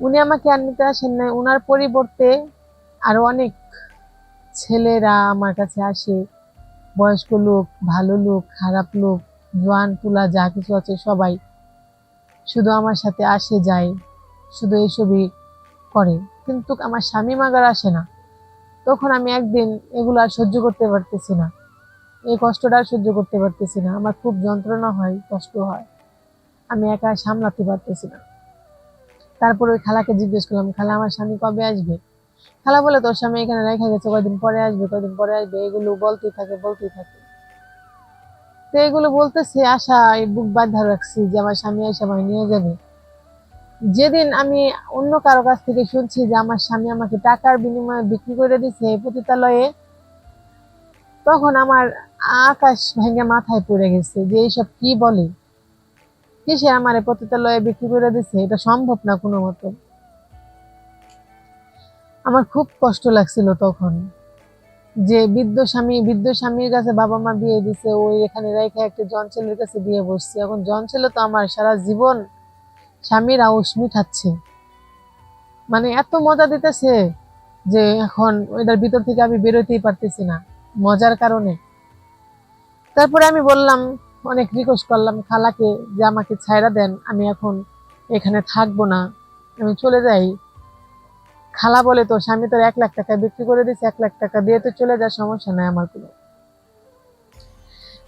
উনি আমাকে আর নিতে আসেন নাই। উনার পরিবর্তে আরও অনেক ছেলেরা আমার কাছে আসে। বয়স্ক লোক, ভালো লোক, খারাপ লোক, জোয়ান, তুলা, যা কিছু আছে সবাই শুধু আমার সাথে আসে, যায়, শুধু এইসবই করে। কিন্তু আমার স্বামী মাগার আসে না। তখন আমি একদিন এগুলো আর সহ্য করতে পারতেছি না। এই কষ্টটা আর সহ্য করতে পারতেছি না। আমার খুব যন্ত্রণা হয়, কষ্ট হয়। আমি একা সামলাতে পারতেছি না। তারপর ওই খালাকে জিজ্ঞেস করলাম, খালা, আমার স্বামী কবে আসবে? খালা বলে, তোর স্বামী এখানে রেখে গেছে, কয়দিন পরে আসবে, কয়দিন পরে আসবে? এগুলো বলতেই থাকে বলতেই থাকে। তো এগুলো বলতেছে, আশা, এই বুক বাধ্যা রাখছি যে আমার স্বামী এসে আমায় নিয়ে যাবে। যেদিন আমি অন্য কারও কাছ থেকে শুনছি যে আমার স্বামী আমাকে টাকার বিনিময়ে বিক্রি করে দিছে পতিতালয়ে, তখন আমার আকাশ ভেঙে মাথায় পড়ে গেছে যে এইসব কি বলে? কিসে আমার পতিতালয়ে বিক্রি করে দিছে, এটা সম্ভব না কোনো মতো। আমার খুব কষ্ট লাগছিল তখন যে বৃদ্ধ স্বামী, বৃদ্ধ স্বামীর কাছে বাবা মা বিয়ে দিছে ওই এখানে রেখে একটা জন ছেলের কাছে বিয়ে বসছি। এখন জন ছেলে তো আমার সারা জীবন স্বামীর আউস মিঠাচ্ছে মানে এত মজা দিতেছে যে এখন ওইটার ভিতর থেকে আমি বেরোতেই পারতেছি না মজার কারণে। তারপরে আমি বললাম অনেক রিকোয়েস্ট করলাম, খালাকে যে আমাকে ছাইরা দেন, আমি এখন এখানে থাকব না। আমি চলে যাই। খালা বলে তো স্বামী তোর এক লাখ টাকা বিক্রি করে দিচ্ছে এক লাখ টাকা দিয়ে তো চলে যাওয়ার সমস্যা নাই আমার কোনো।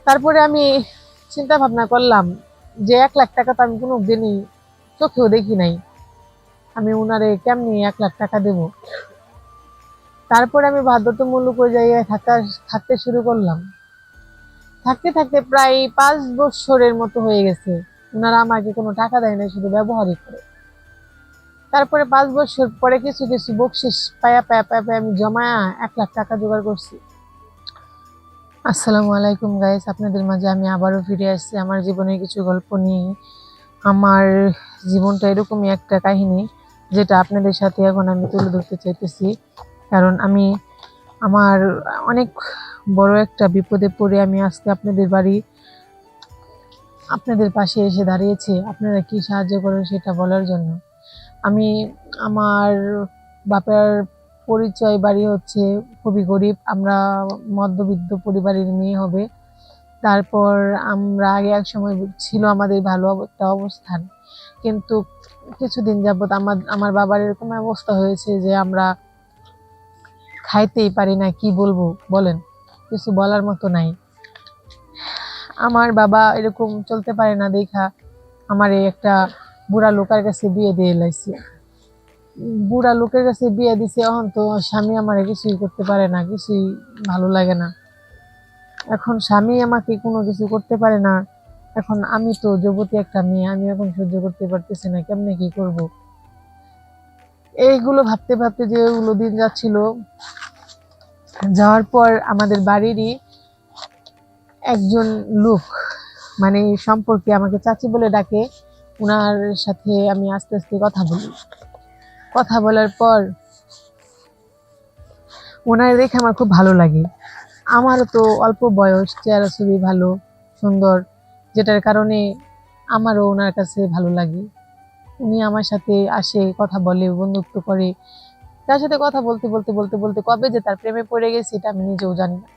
তারপরে আমি চিন্তা ভাবনা করলাম যে এক লাখ টাকা তো আমি কোনো দিনই চোখেও দেখি নাই। আমি উনারে কেমনি এক লাখ টাকা দেব? তারপরে আমি বাধ্যতামূলক ওই জায়গায় থাকা থাকতে শুরু করলাম। থাকতে থাকতে প্রায় পাঁচ বছরের মতো হয়ে গেছে। ওনারা আমাকে কোনো টাকা দেয় না শুধু ব্যবহারই করে। তারপরে পাঁচ বছর পরে কিছু কিছু বকশিস পায়া পায়া পায়া পায়া আমি জমায়া এক লাখ টাকা জোগাড় করছি। আসসালামু আলাইকুম গাইস আপনাদের মাঝে আমি আবারও ফিরে আসছি আমার জীবনের কিছু গল্প নিয়ে। আমার জীবনটা এরকমই একটা কাহিনী, যেটা আপনাদের সাথে এখন আমি তুলে ধরতে চাইতেছি। কারণ আমি আমার অনেক বড় একটা বিপদে পড়ে আমি আজকে আপনাদের বাড়ি, আপনাদের পাশে এসে দাঁড়িয়েছি। আপনারা কি সাহায্য করেন সেটা বলার জন্য। আমি আমার বাপের পরিচয় বাড়ি হচ্ছে খুবই গরিব, আমরা মধ্যবিত্ত পরিবারের মেয়ে হবে। তারপর আমরা আগে এক সময় ছিল আমাদের ভালো একটা অবস্থান। কিন্তু কিছুদিন যাবৎ আমার আমার বাবার এরকম অবস্থা হয়েছে যে আমরা খাইতেই পারি না, কি বলব বলেন? কিছু বলার মতো নাই। আমার বাবা এরকম চলতে পারে না দেখা, আমার এই একটা বুড়া লোকের কাছে বিয়ে দিয়ে লাইছে। বুড়া লোকের কাছে বিয়ে দিছে, এখন তো স্বামী আমার কিছুই করতে পারে না, কিছুই ভালো লাগে না। এখন স্বামী আমাকে কোনো কিছু করতে পারে না, এখন আমি তো যুবতী একটা মেয়ে, আমি এখন সহ্য করতে পারতেছি না, কেমনে কি করব? এইগুলো ভাবতে ভাবতে যে ওগুলো দিন যাচ্ছিল যাওয়ার পর আমাদের বাড়িরই একজন লোক মানে সম্পর্কে আমাকে চাচি বলে ডাকে ওনার সাথে আমি আস্তে আস্তে কথা বলি। কথা বলার পর ওনার দেখে আমার খুব ভালো লাগে। আমারও তো অল্প বয়স, চেহারা ছবি ভালো, সুন্দর, যেটার কারণে আমারও ওনার কাছে ভালো লাগে। উনি আমার সাথে আসে, কথা বলে, বন্ধুত্ব করে তার সাথে কথা বলতে বলতে বলতে বলতে কবে যে তার প্রেমে পড়ে গেছে এটা আমি নিজেও জানি না।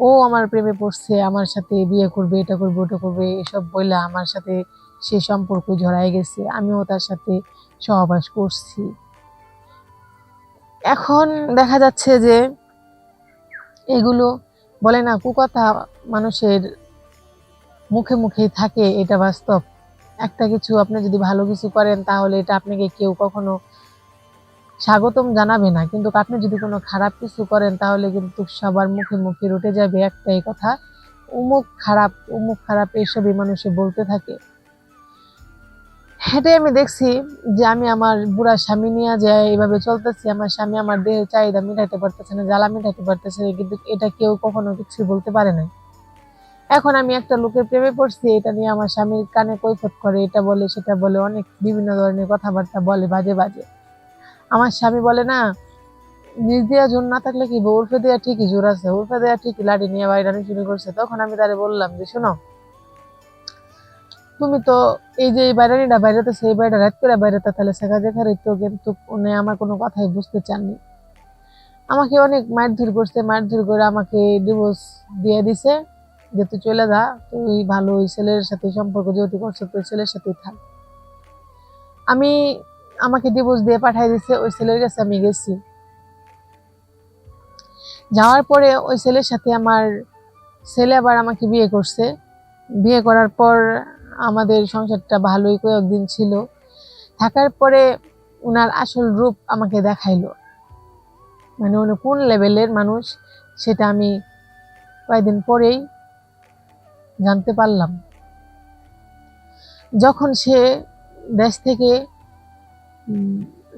ও আমার প্রেমে পড়ছে, আমার সাথে বিয়ে করবে, এটা করবে, ওটা করবে, এসব বইলা আমার সাথে সে সম্পর্ক জড়ায় গেছে, আমিও তার সাথে সহবাস করছি। এখন দেখা যাচ্ছে যে এগুলো বলে না, কুকথা মানুষের মুখে মুখেই থাকে, এটা বাস্তব। একটা কিছু আপনি যদি ভালো কিছু করেন তাহলে এটা আপনাকে কেউ কখনো স্বাগতম জানাবে না। কিন্তু আপনি যদি কোনো খারাপ কিছু করেন, তাহলে কিন্তু সবার মুখে মুখে রটে যাবে একটাই কথা। উমুক খারাপ উমুক খারাপ এইসবই মানুষে বলতে থাকে। সেটাই আমি দেখছি যে আমি আমার বুড়া স্বামী নিয়ে যে এইভাবে চলতেছি, আমার স্বামী আমার দেহের চাহিদা মেটাইতে পারতেছে না, জ্বালা মেটাইতে পারতেছে না, কিন্তু এটা কেউ কখনো কিছু বলতে পারে না এখন আমি একটা লোকের প্রেমে পড়ছি, এটা নিয়ে আমার স্বামীর কানে কৈফত করে, এটা বলে, সেটা বলে, অনেক বিভিন্ন ধরনের কথাবার্তা বলে, বাজে বাজে। আমার স্বামী বলে না, নিজ দেওয়া জোর না থাকলে কি উর্ফে দেওয়া ঠিকই জোর আছে উর্ফে দেওয়া ঠিকই লাঠি নিয়ে বাইরানি শুরু করছে। তখন আমি তারে বললাম যে, শোনো, তুমি তো এই যে এই বাইরানিটা বাইরেতে সেই বাইরে রাত করে বাইরেতে, তাহলে শেখা দেখার তো কিন্তু উনি আমার কোনো কথাই বুঝতে চাননি। আমাকে অনেক মারধর করছে, মারধর করে আমাকে ডিভোর্স দিয়ে দিছে, যে তুই চলে যা, তুই ভালো ওই ছেলের সাথে সম্পর্ক যেহেতু করছ তুই ছেলের সাথেই থাক। আমি আমাকে ডিভোর্স দিয়ে পাঠাই দিছে, ওই ছেলের কাছে আমি গেছি। যাওয়ার পরে ওই ছেলের সাথে আমার ছেলে আবার আমাকে বিয়ে করছে। বিয়ে করার পর আমাদের সংসারটা ভালোই কয়েকদিন ছিল। থাকার পরে ওনার আসল রূপ আমাকে দেখাইলো। মানে উনি কোন লেভেলের মানুষ, সেটা আমি কয়েকদিন পরেই জানতে পারলাম। যখন সে দেশ থেকে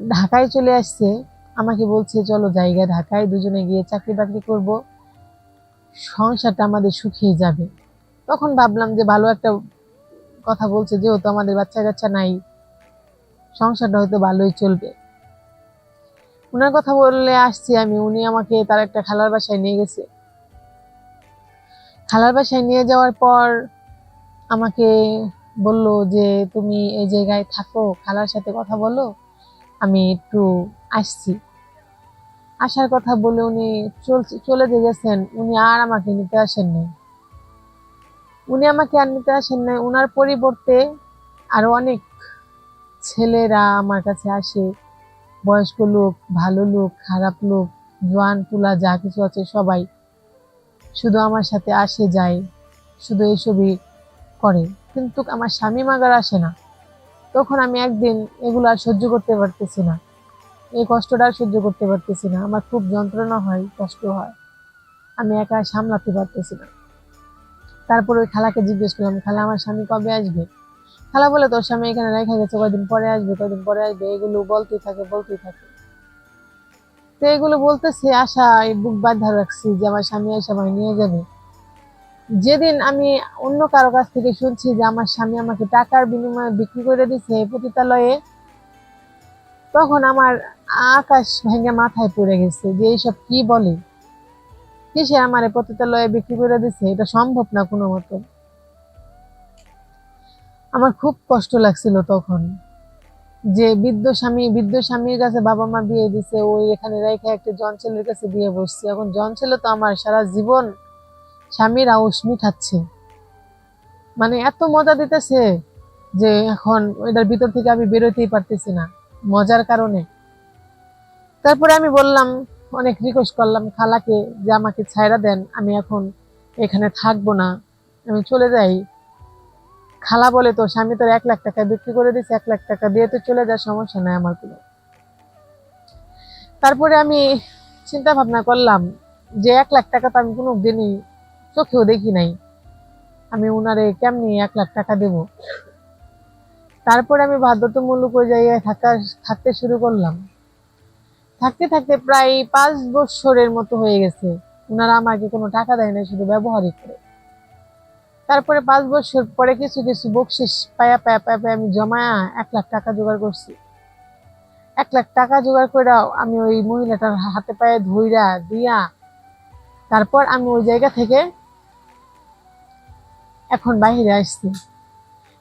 ঢাকায় চলে আসছে। আমাকে বলছে, চলো জায়গা ঢাকায়, দুজনে গিয়ে চাকরি বাকরি করব। সংসারটা আমাদের শুকিয়ে যাবে। তখন ভাবলাম যে ভালো একটা কথা বলছে, যেহেতু আমাদের বাচ্চা কাচ্চা নাই, সংসারটা হয়তো ভালোই চলবে। ওনার কথা বললে আসছি আমি, উনি আমাকে তার একটা খালার বাসায় নিয়ে গেছে। খালার বাসায় নিয়ে যাওয়ার পর আমাকে বলল যে, তুমি এই জায়গায় থাকো, খালার সাথে কথা বলো, আমি একটু আসছি। আসার কথা বলে উনি চলে যে গেছেন, উনি আর আমাকে নিতে আসেন নাই। উনি আমাকে আর নিতে আসেন নাই ওনার পরিবর্তে আরও অনেক ছেলেরা আমার কাছে আসে। বয়স্ক লোক, ভালো লোক, খারাপ লোক, জোয়ান, তুলা, যা কিছু আছে সবাই। শুধু আমার সাথে আসে, যায়। শুধু এইসবই করে, কিন্তু আমার স্বামী মাগার আসে না। তখন আমি একদিন এগুলো আর সহ্য করতে পারতেছি না। এই কষ্টটা আর সহ্য করতে পারতেছি না। আমার খুব যন্ত্রণা হয়, কষ্ট হয়। আমি একা সামলাতে পারতেছি না। তারপর ওই খালাকে জিজ্ঞেস করলাম, খালা, আমার স্বামী কবে আসবে? খালা বলে, তোর স্বামী এখানে রেখে গেছে, কয়দিন পরে আসবে, কয়দিন পরে আসবে? এগুলো বলতেই থাকে বলতেই থাকে। তো এগুলো বলতেছে আশা বুক বাঁধা রাখছি যে আমার স্বামী এসে আমায় নিয়ে যাবে। যেদিন আমি অন্য কারও কাছ থেকে শুনছি যে আমার স্বামী আমাকে টাকার বিনিময়ে বিক্রি করে দিচ্ছে পতিতালয়ে, তখন আমার আকাশ ভেঙে মাথায় পড়ে গেছে যে এইসব কি বলে? কিসে আমার পতিতালয়ে বিক্রি করে দিচ্ছে এটা সম্ভব না কোনো মতো। আমার খুব কষ্ট লাগছিল তখন যে বৃদ্ধ স্বামী, বৃদ্ধ স্বামীর কাছে বাবা মা বিয়ে দিছে, ওই এখানে রেখে একটা জন ছেলের কাছে বিয়ে বসছে। এখন জন ছেলে তো আমার সারা জীবন স্বামীর আউস মিঠাচ্ছে। মানে এত মজা দিতেছে যে এখন এটার ভিতর থেকে আমি বেরোতেই পারতেছি না, মজার কারণে। তারপরে আমি বললাম, অনেক রিকোয়েস্ট করলাম, খালাকে যে আমাকে ছাইরা দেন, আমি এখন এখানে থাকব না, আমি চলে যাই। খালা বলে তো স্বামী তোর এক লাখ টাকা বিক্রি করে দিচ্ছে এক লাখ টাকা দিয়ে তো চলে যা, সমস্যা নাই আমার কোনো। তারপরে আমি চিন্তা ভাবনা করলাম যে এক লাখ টাকা তো আমি কোনো দিনই চোখেও দেখি নাই। আমি উনারে কেমনি এক লাখ টাকা দেব? তারপরে আমি বাধ্যতামূলক ওই জায়গায় থাকা, থাকতে শুরু করলাম। থাকতে থাকতে প্রায় পাঁচ বছরের মতো হয়ে গেছে। ওনারা আমাকে কোনো টাকা দেয় না শুধু ব্যবহারই করে। তারপরে পাঁচ বছর পরে কিছু কিছু বকশিস পায়া পায়া পায়া পায়া আমি জমায়া এক লাখ টাকা জোগাড় করছি। এক লাখ টাকা জোগাড় করে আমি ওই মহিলাটার হাতে পায়ে ধইরা দিয়া, তারপর আমি ওই জায়গা থেকে এখন বাইরে আসছি।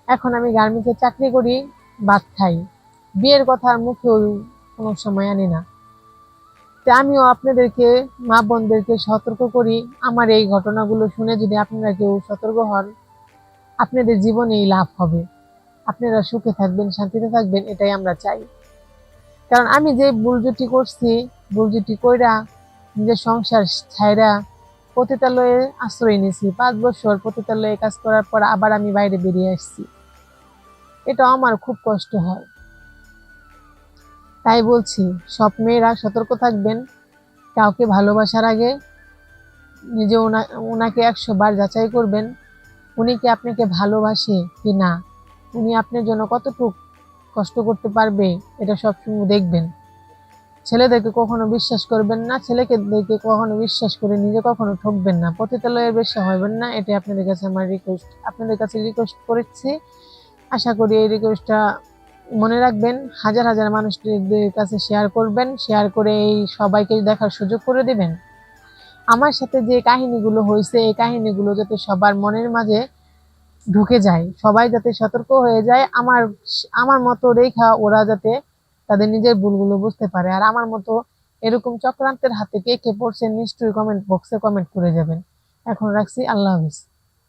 এখন আমি গার্মেন্টসে চাকরি করি, ভাত খাই। বিয়ের কথা আর মুখেও কোনো সময় আনি না। তো আমিও আপনাদেরকে, মা বোনদেরকে সতর্ক করি। আমার এই ঘটনাগুলো শুনে যদি আপনারা কেউ সতর্ক হন, আপনাদের জীবনেই লাভ হবে। আপনারা সুখে থাকবেন, শান্তিতে থাকবেন, এটাই আমরা চাই। কারণ আমি যে ভুলজুটি করছি ভুলজুটি কইরা নিজের সংসার ছাইরা পতিতালয়ে আশ্রয় নিয়েছি। পাঁচ বছর পতিতালয়ে কাজ করার পর আবার আমি বাইরে বেরিয়ে আসছি। এটা আমার খুব কষ্ট হয়। তাই বলছি সব মেয়েরা সতর্ক থাকবেন। কাউকে ভালোবাসার আগে নিজে ওনা- ওনাকে একশো বার যাচাই করবেন, উনি কি আপনাকে ভালোবাসে কি না? উনি আপনার জন্য কতটুকু কষ্ট করতে পারবে, এটা সবসময় দেখবেন। ছেলেদেরকে কখনো বিশ্বাস করবেন না ছেলেকে দেখে কখনো বিশ্বাস করে নিজে কখনো ঠকবেন না। পতিতালয়ের বেশি হবেন না, এটাই আপনাদের কাছে আমার রিকোয়েস্ট আপনাদের কাছে রিকোয়েস্ট করেছি। আশা করি এই রিকোয়েস্টটা মনে রাখবেন। হাজার হাজার মানুষদের কাছে শেয়ার করবেন শেয়ার করে এই সবাইকে দেখার সুযোগ করে দিবেন। আমার সাথে যে কাহিনীগুলো হয়েছে এই কাহিনীগুলো যাতে সবার মনের মাঝে ঢুকে যায়, সবাই যাতে সতর্ক হয়ে যায়, আমার আমার মতো রেখা ওরা যাতে তাদের নিজের ভুলগুলো বুঝতে পারে। আর আমার মতো এরকম চক্রান্তের হাতে কে কে পড়ছেন নিশ্চয়ই কমেন্ট বক্সে কমেন্ট করে যাবেন। এখন রাখছি আল্লাহ হাফিজ।